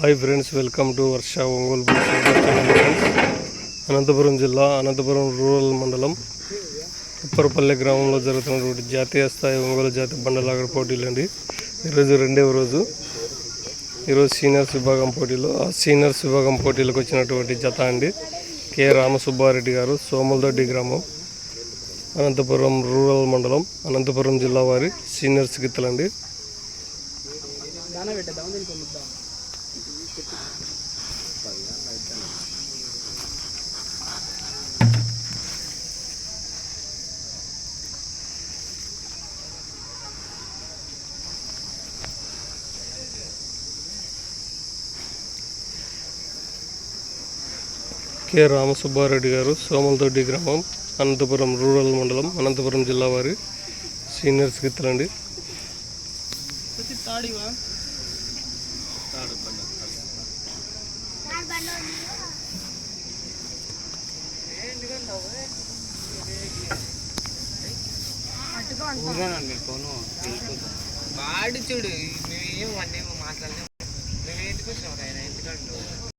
Hi friends welcome to Varsha Ongole friends Anantapuram జిల్లా Anantapuram rural మండలం. ఉప్పరపల్లె గ్రామంలో జరుగుతున్నటువంటి జాతీయ స్థాయి ఒంగోలు జాతి బండలాగడ పోటీలు అండి. ఈరోజు రెండవ రోజు. ఈరోజు సీనియర్స్ విభాగం పోటీలో ఆ సీనియర్స్ విభాగం పోటీలకు వచ్చినటువంటి జత అండి. కె రామసుబ్బారెడ్డి గారు సోములదొడ్డి గ్రామం అనంతపురం రూరల్ మండలం అనంతపురం జిల్లా వారి సీనియర్స్ గిత్తలండి. కె రామసుబ్బారెడ్డి గారు సోమలదొడ్డి గ్రామం అనంతపురం రూరల్ మండలం అనంతపురం జిల్లా వారి సీనియర్స్ గిత్తలండి వాడు చూడు మేమేం వన్ ఏమో మాట్లాడలేము మేము ఎందుకు వచ్చినాం ఆయన? ఎందుకంటే?